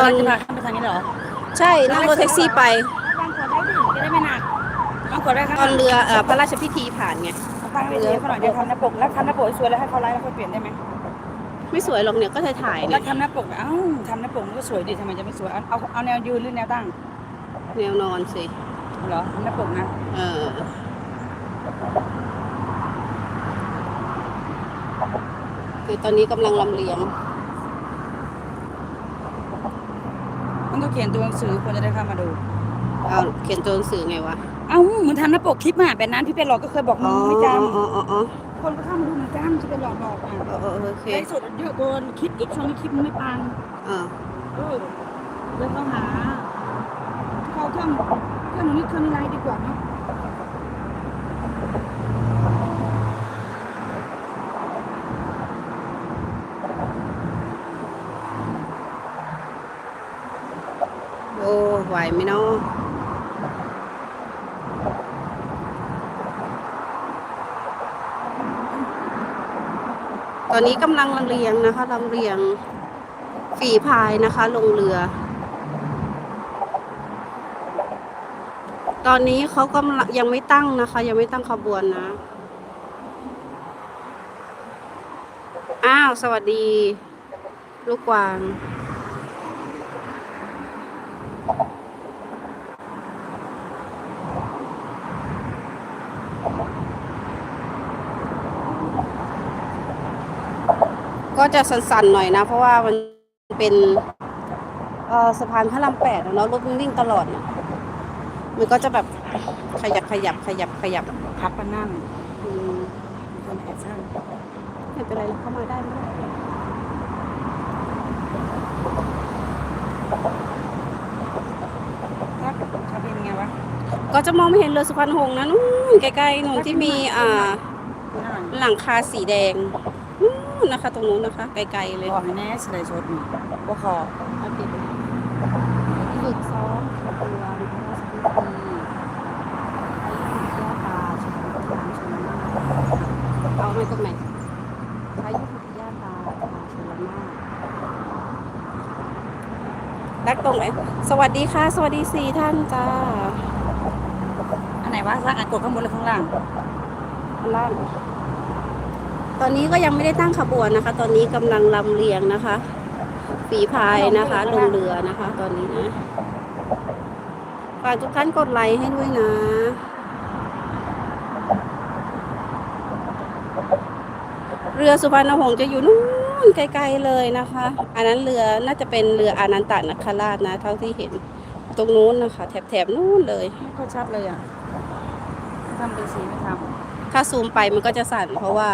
ตอนจะพาข้ามไปทางนี้เหรอใช่นั่งรถแท็กซี่ไปบางขวดได้ดิจะได้ไม่หนักบางขวดได้ครับตอนเรือเอ่อพระราชพิธีผ่านไงตั้งเรือเขาหน่อยเดี๋ยวทำหน้าปกแล้วทำหน้าปกให้สวยแล้วให้เขาไลฟ์แล้วเขาเปลี่ยนได้ไหมไม่สวยหรอกเนี่ยก็ถ่ายถ่ายๆแล้เนี่วยทำหน้าปกเอ้าทำหน้าปกมันก็สวยดีทำไมจะไม่สวยเอาเอาเอาแนวยืนหรือแนวตั้งแนวนอนสิเหรอทำหน้าปกนะเออคือตอนนี้กำลังลำเลียง มันก็ เขียนตัวหนังสือคนจะได้เข้ามาดู เอาเขียนตัวหนังสือไงวะเอ้าเหมือนทำหน้าปกคลิปมาแบบนั้นพี่เป็นหลอกก็เคยบอกมึงไม่จอ๋ออ๋ออ๋อำคนก็เข้ามาดูเหมือนกันที่เป็นหลอกบอกอะเออเออโอเคไลฟ์สดเยอะเกินคลิปอีกช่วงนี้คลิปมันไม่ปังเออเออเลยต้องหาเขาเครื่องเครื่องนี้เครื่องนี้ไลฟ์ดีกว่าเนาะ โอ้ ไหมเนาะตอนนี้กำลังลำเลียงนะคะลำเลียงฝีพายนะคะ ลงเรือ ตอนนี้เขากำลังยังไม่ตั้งนะคะ ยังไม่ตั้งขบวนนะ อ้าว สวัสดี ลูกกวาง ก็จะสั่นๆหน่อยนะ เพราะว่ามันเป็นเอ่อสะพานพระรามแปดอะเนาะรถมันวิ่งตลอดเนี่ยมันก็จะแบบขยับขยับขยับขยับพับปะนั่งอืมคนแอคชั่นไม่เป็นไรเข้ามาได้ไหมถ้าถ้าเป็นไงวะก็จะมองไม่เห็นเรือสุพรรณหงส์นะนู่นไกลๆนู่นที่มีอ่าน่าหลังคาสีแดง นู่นนะคะ ตรงนู้นนะคะ ไกลๆเลยบอกให้แน่สไลด์ชดนี่ว่าคอโอเคฝึกซ้อมขบวนพระราชพิธีไปฝึกแก้ตาชมพระชนมาเอาไม่ตรงไหนพายุพุทธยาตาชนมารักตรงไหนสวัสดีค่ะ สวัสดีสี่ท่านจ้า อันไหนวะร่างอันกดข้างบนหรือข้างล่าง ข้างล่าง ตอนนี้ก็ยังไม่ได้ตั้งขบวนนะคะ ตอนนี้กำลังลำเลียงนะคะฝีพายนะคะ ลงเรือนะคะ ตอนนี้นะฝากทุกท่านกดไลค์ให้ด้วยนะ เรือสุพรรณหงส์จะอยู่นู่นไกลๆเลยนะคะ อันนั้นเรือน่าจะเป็นเรืออานันตนคราชนะ เท่าที่เห็นตรงนู้นนะคะแถบๆนู้นเลยไม่ค่อยชัดเลยอะทำเป็นสีไม่ทถ้าซูมไปมันก็จะสั่นเพราะว่า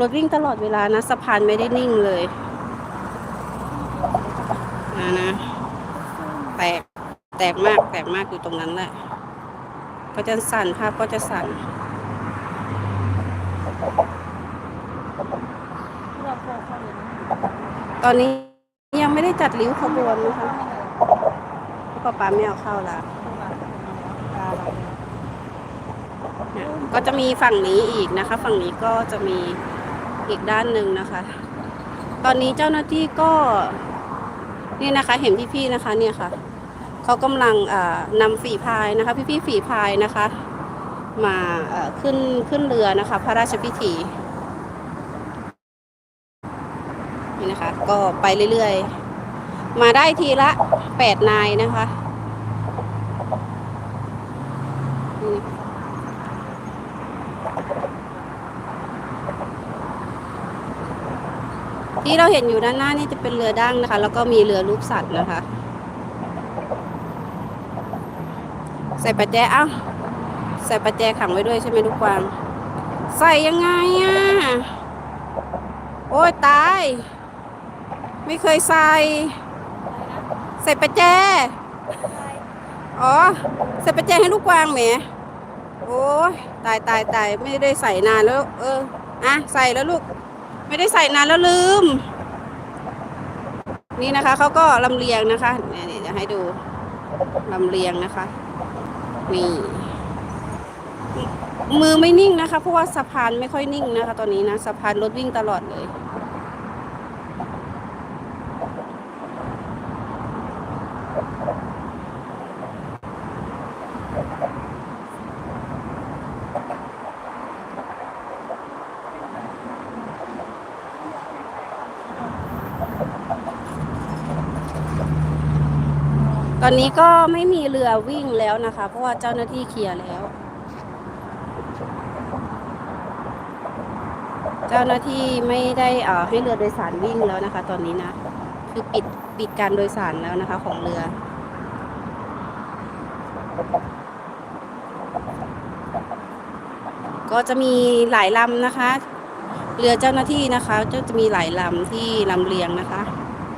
รถวิ่งตลอดเวลานะสะพานไม่ได้นิ่งเลยนะนะแตกแตกมากแตกมากอยู่ตรงนั้นแหละก็จะสั่นภาพก็จะสั่นตอนนี้ยังไม่ได้จัดริ้วขบวนนะคะเพราป้าไม่เอาเข้าละก็จะมีฝั่งนี้อีกนะคะ ฝั่งนี้ก็จะมี อีกด้านหนึ่งนะคะ ตอนนี้เจ้าหน้าที่ก็นี่นะคะ เห็นพี่ๆนะคะ เนี่ยค่ะเขากำลังอ่านำฝีพายนะคะ พี่ๆฝีพายนะคะ มาขึ้นขึ้นเรือนะคะ พระราชพิธีนี่นะคะ ก็ไปเรื่อยๆ มาได้ทีละแปดนายนะคะนี่ ที่เราเห็นอยู่ด้านหน้านี่จะเป็นเรือดั้งนะคะ แล้วก็มีเรือรูปสัตว์นะคะ ใส่ปัจแจเอ้าใส่ปัจแจขังไว้ด้วยใช่ไหมลูกกวาง ใส่ยังไงอะ โอ้ยตาย ไม่เคยใส่ ใส่ประแจ อ๋อ ใส่ประแจให้ลูกกวางแหม โอ้ยตายตายตายไม่ได้ใส่นานแล้ว เออ อะ ใส่แล้วลูก ไม่ได้ใส่นานแล้วลืม นี่นะคะเขาก็ลำเลียงนะคะนี่จะให้ดูลำเลียงนะคะ นี่มือไม่นิ่งนะคะ เพราะว่าสะพานไม่ค่อยนิ่งนะคะ ตอนนี้นะสะพานรถวิ่งตลอดเลย อนนี้ก็ไม่มีเรือวิ่งแล้วนะคะ เพราะว่าเจ้าหน้าที่เคลียร์แล้ว เจ้าหน้าที่ไม่ได้เอ่อให้เรือโดยสารวิ่งแล้วนะคะ ตอนนี้นะ คือปิดปิดการโดยสารแล้วนะคะ ของเรือก็จะมีหลายลำนะคะ เรือเจ้าหน้าที่นะคะก็จะมีหลายลำที่ลำเลียงนะคะ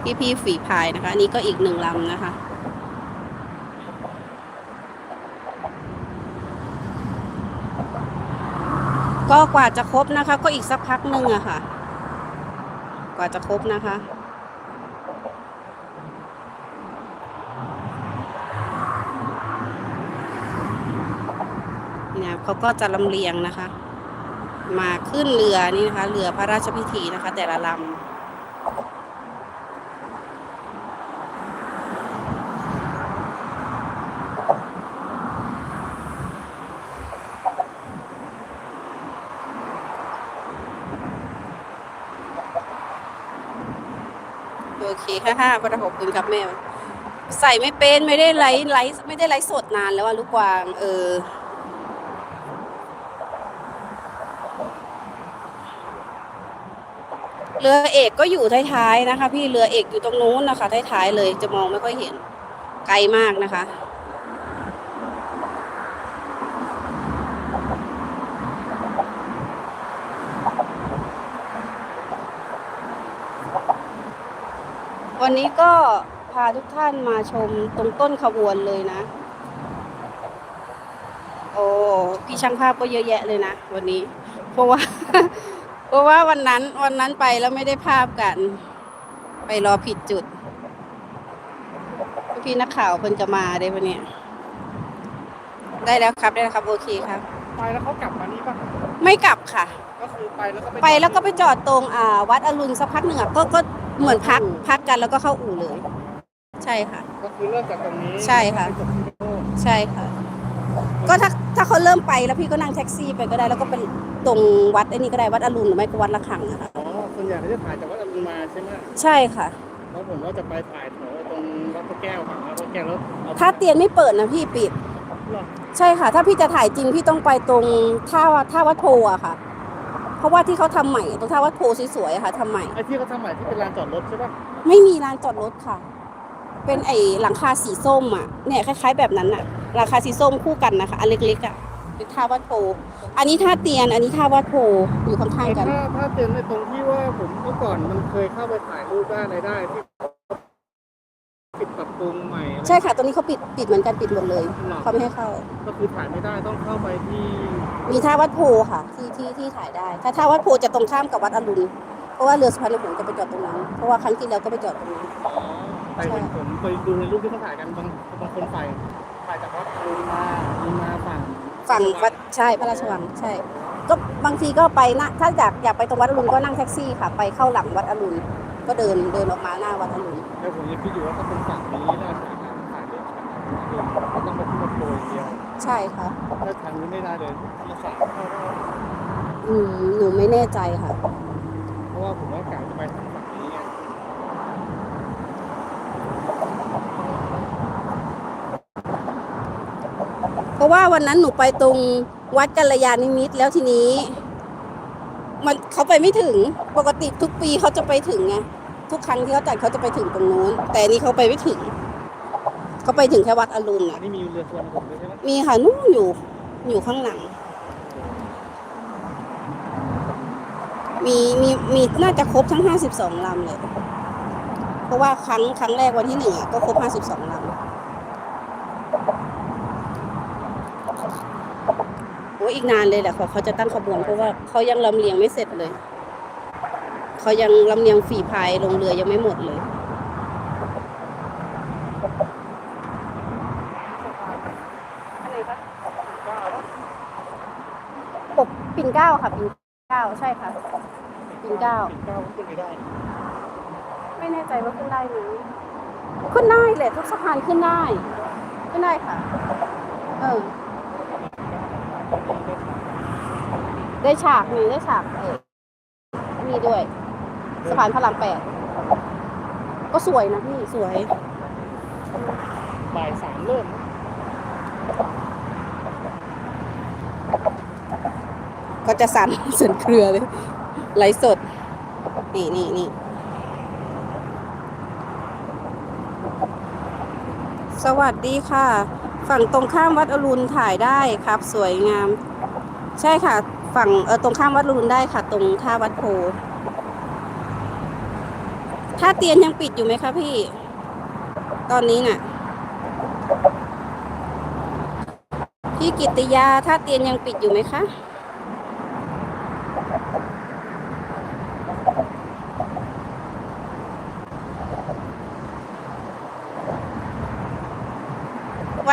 พี่พี่ฝีพายนะคะ อันนี้ก็อีกหนึ่งลำนะคะ ก็กว่าจะครบนะคะ ก็อีกสักพักหนึ่งอะค่ะ กว่าจะครบนะคะเนี่ยเขาก็จะลำเลียงนะคะ มาขึ้นเรือนี่นะคะ เรือพระราชพิธีนะคะ แต่ละลำโอเคค่ะประหกคุณครับแม่ใส่ไม่เป็นไม่ได้ไลฟ์ไลฟ์ไม่ได้ไลฟ์สดนานแล้วอะลูกกวาง เออเรือเอกก็อยู่ท้ายๆนะคะ พี่เรือเอกอยู่ตรงนู้นนะคะท้ายๆเลยจะมองไม่ค่อยเห็นไกลมากนะคะ วันนี้ก็พาทุกท่านมาชมตรงต้นขบวนเลยนะ โอ้พี่ช่างภาพก็เยอะแยะเลยนะวันนี้ เพราะว่า เพราะว่าวันนั้นวันนั้นไปแล้วไม่ได้ภาพกัน ไปรอผิดจุด พี่นักข่าวเพิ่นจะมาได้ปะเนี่ยได้แล้วครับได้แล้วครับโอเคครับ ไปแล้วเขากลับมานี่ป่ะไม่กลับค่ะ ก็คือไปแล้วก็ไปไปแล้วก็ไปจอดตรงอ่าวัดอรุณสักพักหนึ่งอะก็ก็ เหมือนพักพักกันแล้วก็เข้าอู่เลย ใช่ค่ะ ก็คือเริ่มจากตรงนี้ใช่ค่ะ ไปจบที่โน่นใช่ค่ะ ก็ถ้าถ้าเขาเริ่มไปแล้วพี่ก็นั่งแท็กซี่ไปก็ได้แล้วก็เป็นตรงวัดไอ้นี่ก็ได้วัดอรุณหรือไม่ก็วัดละคังนะคะอ๋อส่วนใหญ่เขาจะถ่ายจากวัดอรุณมาใช่ไหมใช่ค่ะ แล้วผมว่าจะไปถ่ายแถวตรงวัดพระแก้วค่ะวัดพระแก้วแล้วเอถ้าเตียนไม่เปิดนะพี่ปิด เหรอใช่ค่ะ ถ้าพี่จะถ่ายจริงพี่ต้องไปตรงท่าท่าวัดโพอะค่ะ เพราะว่าที่เขาทำใหม่ตรงท่าวัดโพสวยๆอะค่ะทำใหม่ ไอ้ที่เขาทำใหม่ที่เป็นลานจอดรถใช่ป่ะไม่มีลานจอดรถค่ะ เป็นไอหลังคาสีส้มอะ เนี่ยคล้าย ๆ แบบนั้นอะหลังคาสีส้มคู่กันนะคะ อันเล็กๆอะเป็นท่าวัดโพ อันนี้ท่าเตียน อันนี้ท่าวัดโพอยู่ข้างๆกัน ถ้าถ้าเต็นในตรงที่ว่าผมเมื่อก่อนมันเคยเข้าไปถ่ายรูปได้อะไรได้ที่ปิดปรับปรุงใหม่อะไรใช่ค่ะตรงนี้เขาปิดปิดเหมือนกันปิดหมดเลย หรอเขาไม่ให้เข้า ก็คือถ่ายไม่ได้ต้องเข้าไปที่ มีท่าวัดโพค่ะ ที่ที่ที่ถ่ายได้ ถ้าท่าวัดโพจะตรงข้ามกับวัดอรุณเพราะว่าเรือสุพรรณหงส์จะไปจอดตรงนั้น เพราะว่าครั้งที่แล้วก็ไปจอดตรงนั้น อ๋อไปเห็นผมไปดูในรูปที่เขาถ่ายกันบางบางคนถ่ายถ่ายจากวัดอรุณมาอรุณมาฝั่งฝั่งวัดใช่พระราชวังใช่ ก็บางทีก็ไปนะถ้าอยากอยากไปตรงวัดอรุณก็นั่งแท็กซี่ค่ะ ไปเข้าหลังวัดอรุณก็เดินเดินออกมาหน้าวัดอรุณแล้วผมยังคิดอยู่ว่าถ้าเป็นฝั่งนี้น่าจะถ่ายได้ก็ต้องไปที่วัดโพอย่างเดียว ใช่ค่ะ ถ้าทางนี้ไม่ได้เลย ที่สามเข้าได้อืมหนูไม่แน่ใจค่ะ เพราะว่าผมว่ากะจะไปทางฝั่งนี้ไงเพราะว่าวันนั้นหนูไปตรงวัดกัลยาณิมิตรแล้วทีนี้ มันเขาไปไม่ถึงปกติทุกปีเขาจะไปถึงไงทุกครั้งที่เขาจัดเขาจะไปถึงตรงนู้น แต่อันนี้เขาไปไม่ถึง เขาไปถึงแค่วัดอรุณอัอะนนี้มีเรือสวนผมด้วยใช่ไหมมีค่ะนู่นอยู่อยู่ข้างหลัง มีมีมีน่าจะครบทั้งห้าสิบสองลำเลย เพราะว่าครั้งครั้งแรกวันที่หนึ่งอะก็ครบห้าสิบสองลำโอ้ยอีกนานเลยแหละเขาเขาจะตั้งขบวนเพราะว่าเขายังลำเลียงไม่เสร็จเลยเขายังลำเลียงฝีพายลงเรือยังไม่หมดเลยอะไรคะปกปิ่นเกล้าค่ะปิ่นเกล้าใช่ค่ะ ปิ่นเกล้าปิ่นเกล้าขึ้นไปได้ ไม่แน่ใจว่าขึ้นได้ไหมขึ้นได้แหละทุกสะพานขึ้นได้ ขึ้นได้ค่ะ เออ ได้ฉากมีได้ฉากเออมีด้วย สะพานพระรามแปดก็สวยนะพี่สวยบ่ายสามเริ่มก็จะสั่นสั่นเครือเลย ไลฟ์สด นี่นี่นี่สวัสดีค่ะ ฝั่งตรงข้ามวัดอรุณถ่ายได้ครับ สวยงาม ใช่ค่ะ ฝั่งเออตรงข้ามวัดอรุณได้ค่ะ ตรงท่าวัดโพท่าเตียนยังปิดอยู่ไหมคะพี่ ตอนนี้น่ะ พี่กิตติยาท่าเตียนยังปิดอยู่ไหมคะ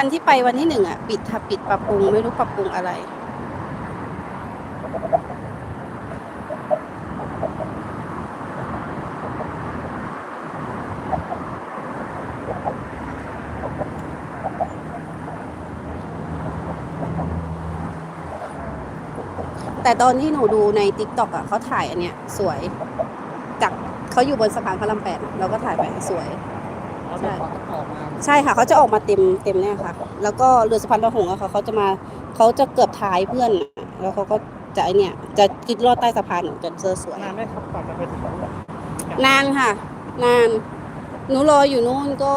วันที่ไปวันที่หนึ่งอะ ปิดค่ะปิดปรับปรุงไม่รู้ปรับปรุงอะไร แต่ตอนที่หนูดูในติ๊กต็อกอะเขาถ่ายอันเนี้ย สวยจากเขาอยู่บนสะพานพระรามแปดเราก็ถ่ายไปสวย เอาไปขอต่อมาใช่ค่ะเขาจะออกมาเต็มเต็มเนี่ยค่ะ แล้วก็เรือสะพานพระหงส์อะค่ะเขาจะมาเขาจะเกือบท้ายเพื่อนอะแล้วเขาก็จะไอเนี่ย จะกิดลอดใต้สะพานจนเจอสวยนานไหมครับก่อนจะไปถึงนานค่ะ นานหนูรออยู่นู่นก็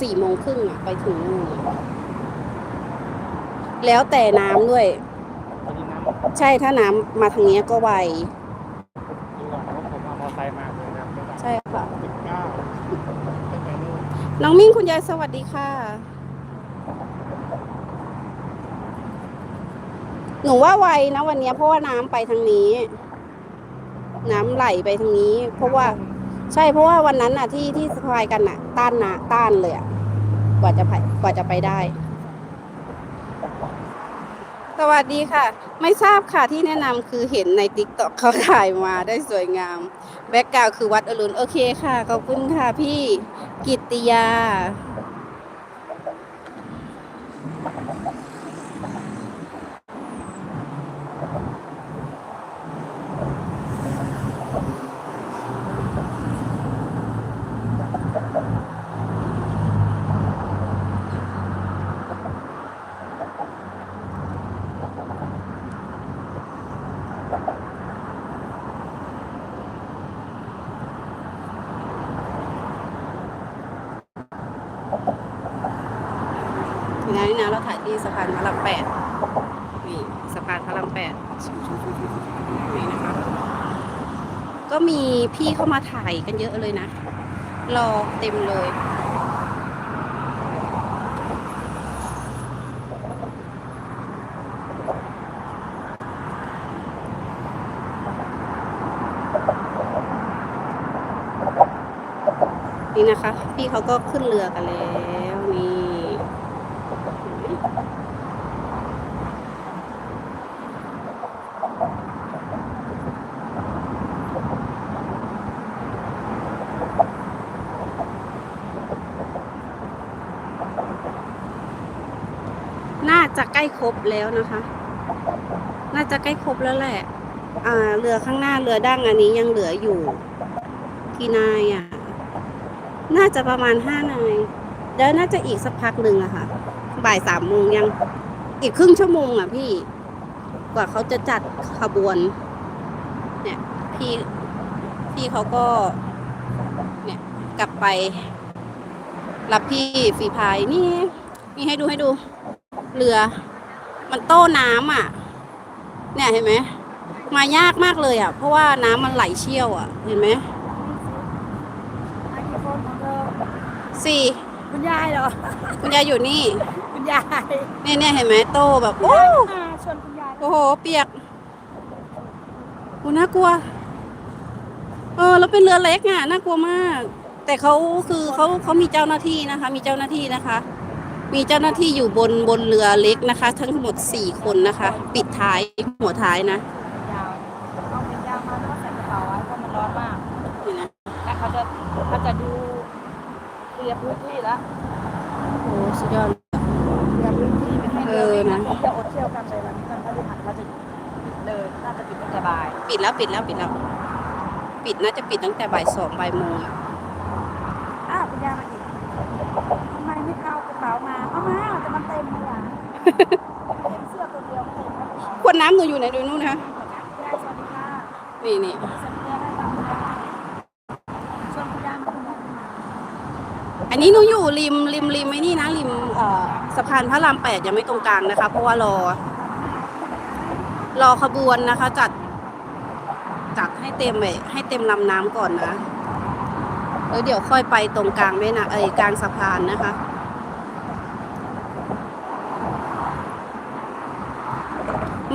สี่โมงครึ่งอะไปถึงนู่นอะแล้วแต่น้ำด้วยตอนนี้น้ำใช่ถ้าน้ำมาทางเนี้ยก็ไว ดูก่อนว่าผมเอามอเตอร์ไซค์มาเลยนะครับ ใช่ค่ะ สิบเก้าตั้งแต่ น้องมิ่งคุณยายสวัสดีค่ะ หนูว่าไวนะวันนี้เพราะว่าน้ำไปทางนี้ น้ำไหลไปทางนี้ เพราะว่า ใช่เพราะว่าวันนั้นน่ะ ที่ที่สะพายกันน่ะ ต้านนะต้านเลยอะกว่าจะไปกว่าจะไปได้ สวัสดีค่ะ ไม่ทราบค่ะที่แนะนำคือเห็นในติ๊กต็อกเขาถ่ายมาได้สวยงาม แบ็กกราวคือวัดอรุณโอเคค่ะขอบคุณค่ะพี่ กิตติยา ทีนี้นะเราถ่ายที่สะพานพระรามแปดนี่สะพานพระรามแปดนี่นะคะ ก็มีพี่เข้ามาถ่ายกันเยอะเลยนะ รอเต็มเลยนี่นะคะ พี่เขาก็ขึ้นเรือกันแล้วนี่น่า จะใกล้ครบแล้วนะคะ น่าจะใกล้ครบแล้วแหละ อ่า เรือข้างหน้าเรือดั้งอันนี้ยังเหลืออยู่ กี่นายอะ น่าจะประมาณห้านายแล้วน่าจะอีกสักพักหนึ่งอะค่ะ บ่ายสามโมงยัง อีกครึ่งชั่วโมงอะพี่ กว่าเขาจะจัดขบวน เนี่ย พี่ พี่เขาก็ เนี่ย กลับไป รับพี่ฝีพายนี่ นี่ให้ดูให้ดู เรือ มันโต้น้ำอะเนี่ยเห็นไหมมายากมากเลยอะเพราะว่าน้ำมันไหลเชี่ยวอะเห็นไหมไอโฟนของเธอสี่คุณยายเหรอ คุณยายอยู่นี่ คุณยายเนี่ยเนี่ยเห็นไหมโตแบบ โอ้อ่าชวนคุณยายโอ้โห เปียกโอ้น่ากลัว เออ แล้วเป็นเรือเล็กอะ น่ากลัวมาก แต่เขาคือเขาเขามีเจ้าหน้าที่นะคะ มีเจ้าหน้าที่นะคะ มีเจ้าหน้าที่อยู่บนบนเรือเล็กนะคะ ทั้งหมดสี่คนนะคะ ปิดท้ายหัวท้ายนะยาวเอาเป็นยาวมาแล้วก็ใส่กระเป๋าไว้เพราะมันร้อนมากนี่นะและเขาจะเขาจะดูลียร์พื้นที่แล้วโอ้สุดยอดเคลียร์พื้นที่ไม่ให้เรือเออวิ่งนะนะจะอดเที่ยวกันเลยวันนี้กันพฤหัสเขาจะเดินน่าจะปิดตั้งแต่บ่าย ปิดแล้วปิดแล้วปิดแล้ว ปิดน่าจะปิดตั้งแต่บ่ายสองบ่ายโมงอะอ้าวคุณยายมาอีกทำไมไม่เอากระเป๋ามาเอามาแต่มันเต็มเลยอะเห็นเสื้อตัวเดียวเต็มขวดน้ำหนูอยู่ไหนดูนู่นนะยายสวัสดีค่ะนี่นี่สวัสดีค่ะตามคุณยายชวนคุณยายมาคุณยายมาอันนี้หนูอยู่ริมริมริมไอ้นี่นะริมเอ่อสะพานพระรามแปดยังไม่ตรงกลางนะคะ เพราะว่ารอ รอขบวนนะคะ จัด จัดให้เต็มเลยให้เต็มลำน้ำก่อนนะแล้วเดี๋ยวค่อยไปตรงกลางแม่นะเอยกลางสะพานนะคะ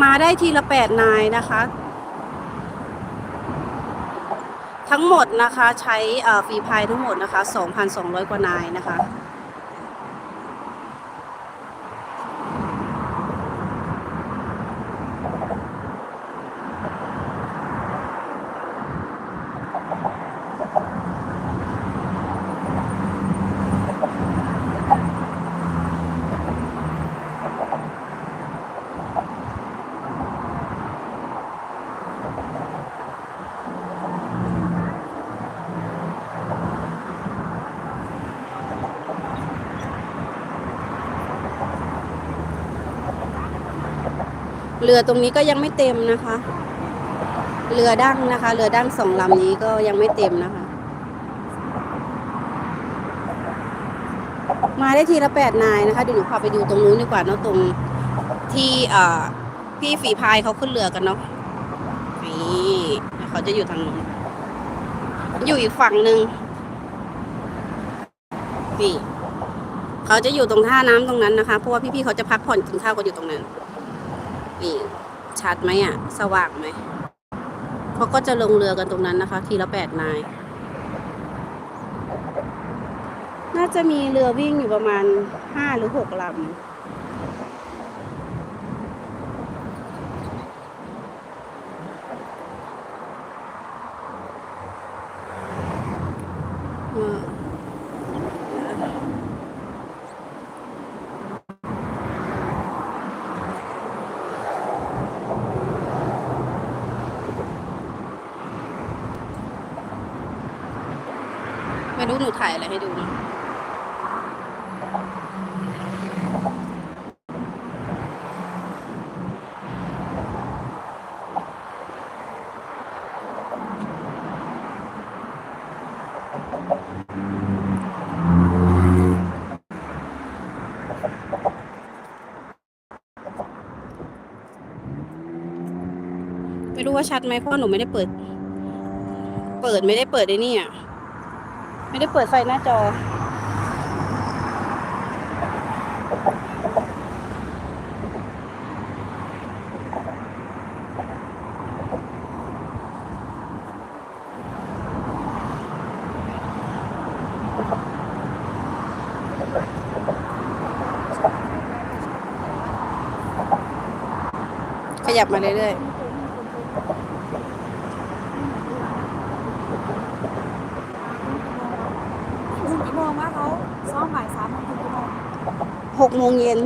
มาได้ทีละแปดนายนะคะ ทั้งหมดนะคะใช้ฟรีพายทั้งหมดนะคะ 2,200 กว่านายนะคะ รือตรงนี้ก็ยังไม่เต็มนะคะ เรือดั้งนะคะ เรือดั้งสองลำนี้ก็ยังไม่เต็มนะคะ มาได้ทีละแปดนายนะคะเดี๋ยวหนูพาไปดูตรงนู้นดีกว่าเนาะตรงที่พี่ฝีพายเขาขึ้นเรือกันเนาะนี่เขาจะอยู่ทางนู้นอยู่อีกฝั่งหนึ่งนี่เขาจะอยู่ตรงท่าน้ำตรงนั้นนะคะเพราะว่าพี่ๆเขาจะพักผ่อนกินข้าวกันอยู่ตรงนั้น นี่ชัดไหมอะ สว่างไหมเขาก็จะลงเรือกันตรงนั้นนะคะ ทีละแปดนาย น่าจะมีเรือวิ่งอยู่ประมาณห้าหรือหกลำอืมไม่ รู้หนูถ่ายอะไรให้ดูนะไม่รู้ว่าชัดไหมเพราะหนูไม่ได้เปิด เปิดไม่ได้เปิดไอ้นี่อะ ไม่ได้เปิดไฟหน้าจอ ขยับมาเรื่อยๆ กโมงเย็น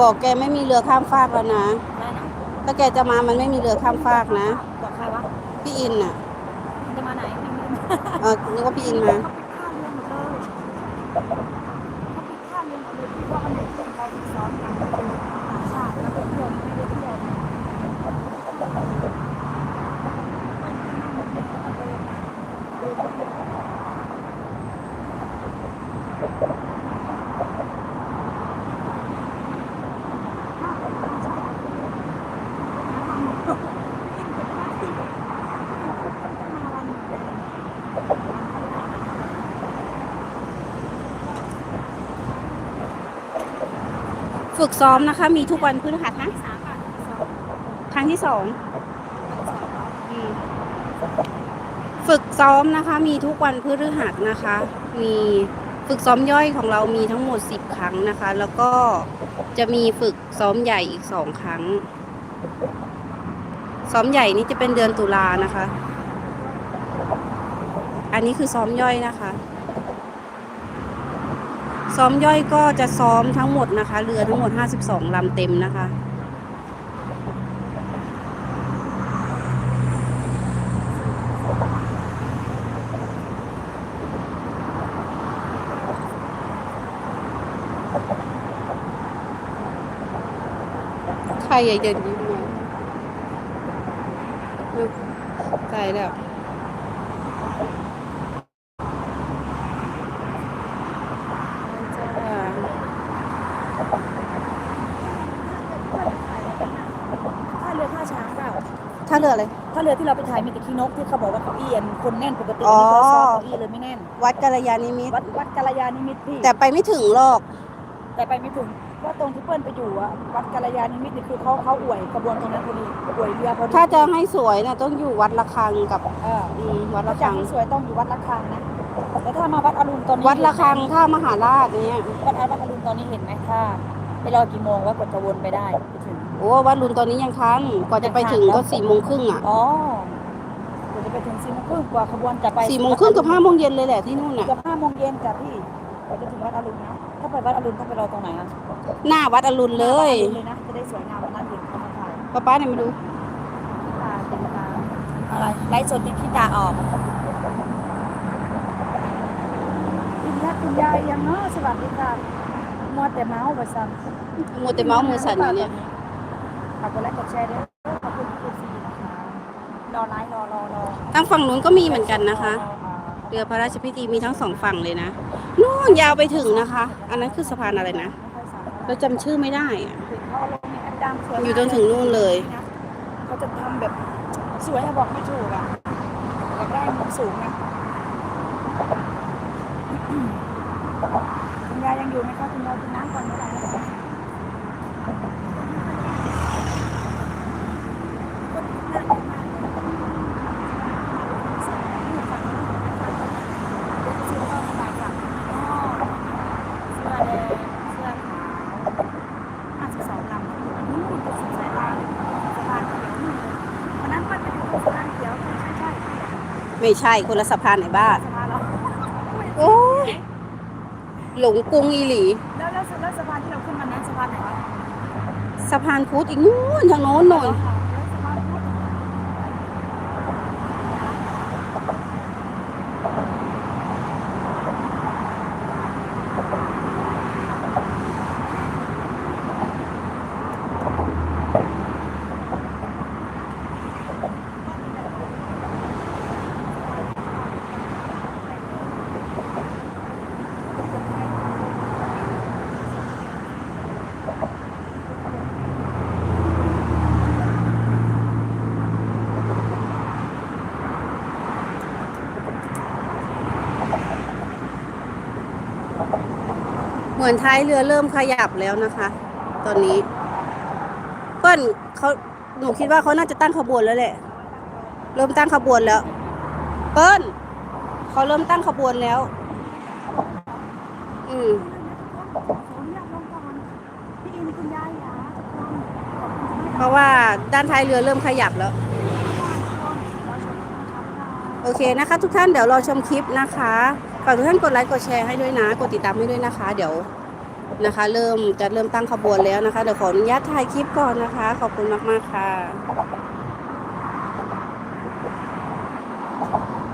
บอกแกไม่มีเรือข้ามฟากแล้วนะ ถ้าแกจะมามันไม่มีเรือข้ามฟากนะ บอกใครวะพี่อินน่ะ จะมาไหนไม่รู้เออนึกว่าพี่อินมา เขาปิดค่าเรียนหมดเลยเขาปิดค่าเรียนหมดเลยที่ว่ามันเด็กที่เราฝึกสอนกันต่างชาติแล้วก็เพื่อนไม่ได้เที่ยวเฝึกซ้อมนะคะ มีทุกวันพฤหัสนะสามบาทสองที่สองวันที่สองเหรออืมฝึกซ้อมนะคะ มีทุกวันพฤหัสนะคะ มีฝึกซ้อมย่อยของเรามีทั้งหมดสิบครั้งนะคะ แล้วก็จะมีฝึกซ้อมใหญ่อีกสองครั้ง ซ้อมใหญ่นี่จะเป็นเดือนตุลานะคะ อันนี้คือซ้อมย่อยนะคะ ซ้อมย่อยก็จะซ้อมทั้งหมดนะคะ เรือทั้งหมด 52ลำเต็มนะคะใครใหญ่เดินยิ้มมาอุ๊ยตายแล้ว จ้า ท่าเรือท่าช้างเปล่า ถ้าเรืออะไรท่าเรือที่เราไปถ่ายมีแต่ขี้นกที่เขาบอกว่าเก้าอี้อันคนแน่นปกติอ๋อัอนนี้เขาซ้อมเก้าอี้เลยไม่แน่น วัดกัลยาณิมิตรวัดวัดกาลยานิมิตรพี่แต่ไปไม่ถึงหรอก แต่ไปไม่ถึงว่าตรงที่เปิ้ลไปอยู่อะวัดกาลยานิมิตรนี่คือเขาเขาอวยกระบวนตรงนั้นพอดีอวยเรือพอดีถ้าจะให้สวยนะต้องอยู่วัดระฆังกับเอออืมวัดถ้าระจะฆังให้สวยต้องอยู่วัดระฆังนะแต่ถ้ามาวัดอรุณตอนนี้วัดระฆังท่ามหาราชเนี่ยวัดวัดอรุณตอนนี้เห็นไหมถ้าไปรอกี่โมงว่ากว่าจะวนไปได้ไปถึง โอ้วัดรุนตอนนี้ยังทันกว่าจะไปถึงก็สี่โมงครึ่งอะอ๋อเดี๋ยวจะไปถึงสี่โมงครึ่งกว่าขบวนจะไปสี่โมงครึ่งกับห้าโมงเย็นเลยแหละที่นู่นอะเกือบห้าโมงเย็นจ้ะพี่กว่าจะถึงวัดอรุณนะถ้าไปวัดอรุณต้องไปรอตรงไหนอะหน้าวัดอรุณเลยวัดอรุณเลยนะจะได้สวยงามวันนั้นเห็นเขามาถ่ายป้าป้าเนี่ยมาดูขี้ตาเต็มตาอะไรไลฟ์สดติดขี้ตาออกคุณย่าคุณยายยังเนาะสวัสดีค่ะมัวแต่เมาส์ไปซ้ำมัวแต่เมาส์มือสั่นอยู่เนี่ย ฝากกดไลค์กดแชร์ด้วยขอบคุณคุณซีนะคะรอไลฟ์รอรอรอทางฝั่งนู้นก็มีเหมือนกันนะคะ เรือพระราชพิธีมีทั้งสองฝั่งเลยนะนู่นยาวไปถึงนะคะ อันนั้นคือสะพานอะไรนะเราจำชื่อไม่ได้อะอยู่จนถึงนู่นเลย เขาจะทำแบบสวยอะบอกไม่ถูกอะอยากได้มุมสูงนะคุณยายยังอยู่ไหมคะคุณยายกินน้ำก่อนเมื่อไหร่นะคะเสื้อแดงเสื้อขาวห้าสิบสองลำนู่นเป็นสีสายตาสะพานเขียวนู่นเลยวันนั้นป้าจะอยู่สะพานเขียวใช่ใช่ ไม่ใช่คนละสะพานไหนบ้านสะพานเราโอ้ยหลงกรุงอีหลี แล้วแล้วแล้วสะพานที่เราขึ้นมานั้นสะพานไหนวะสะพานพุทธอีกนู่นทางโน้นหน่อยแล้วสะ เหมือนท้ายเรือเริ่มขยับแล้วนะคะ ตอนนี้ เปิ้ลเขาหนูคิดว่าเขาน่าจะตั้งขบวนแล้วแหละ เริ่มตั้งขบวนแล้ว เปิ้ลเขาเริ่มตั้งขบวนแล้ว อืมเพราะว่าด้านท้ายเรือเริ่มขยับแล้ว โอเคนะคะ ทุกท่านเดี๋ยวรอชมคลิปนะคะ ฝากทุกท่านกดไลค์กดแชร์ให้ด้วยนะ กดติดตามให้ด้วยนะคะ เดี๋ยวนะคะ เริ่มจะเริ่มตั้งขบวนแล้วนะคะ เดี๋ยวขออนุญาตถ่ายคลิปก่อนนะคะ ขอบคุณมาก ๆ ค่ะ